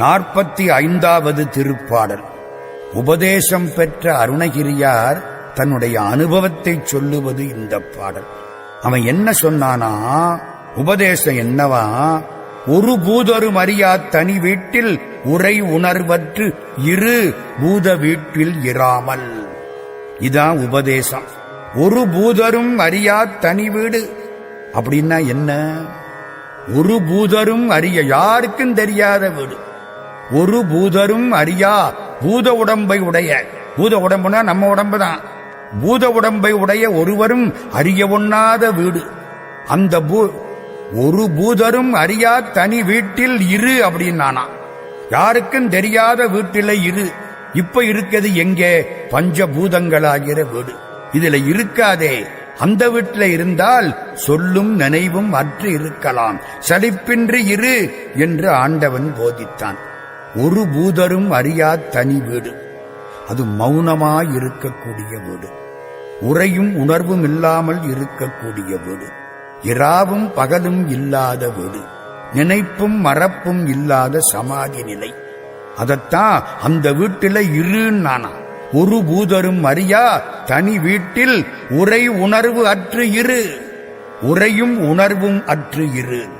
நாற்பத்தி ஐந்தாவது திருப்பாடல். உபதேசம் பெற்ற அருணகிரியார் தன்னுடைய அனுபவத்தை சொல்லுவது இந்த பாடல். அவன் என்ன சொன்னானா உபதேசம் என்னவா? ஒரு பூதரும் அறியா தனி வீட்டில் உரை உணர்வற்று இரு பூத வீட்டில் இராமல். இதான் உபதேசம். ஒரு பூதரும் அறியா தனி வீடு. அப்படின்னா என்ன? ஒரு பூதரும் அறிய யாருக்கும் தெரியாத வீடு. ஒரு பூதரும் அறியா பூத உடம்பை உடைய. பூத உடம்புனா நம்ம உடம்பு தான் பூத உடம்பை உடைய ஒருவரும் அறிய ஒண்ணாத வீடு. அந்த பூ ஒரு பூதரும் அறியா தனி வீட்டில் இரு அப்படின்னானா. யாருக்கும் தெரியாத வீட்டில இரு. இப்ப இருக்கிறது எங்கே? பஞ்சபூதங்களாகிற வீடு. இதுல இருக்காதே. அந்த வீட்டில் இருந்தால் சொல்லும் நினைவும் அற்று இருக்கலாம். சலிப்பின்றி இரு என்று ஆண்டவன் போதித்தான். ஒரு பூதரும் அறியா தனி வீடு. அது மௌனமாயிருக்கக்கூடிய வீடு. உரையும் உணர்வும் இல்லாமல் இருக்கக்கூடிய வீடு. இராவும் பகலும் இல்லாத வீடு. நினைப்பும் மறப்பும் இல்லாத சமாதி நிலை. அதத்தான் அந்த வீட்டில இருன்னானா ஒரு பூதரும் அறியா தனி வீட்டில் உரை உணர்வு அற்று இரு. உரையும் உணர்வும் அற்று இரு.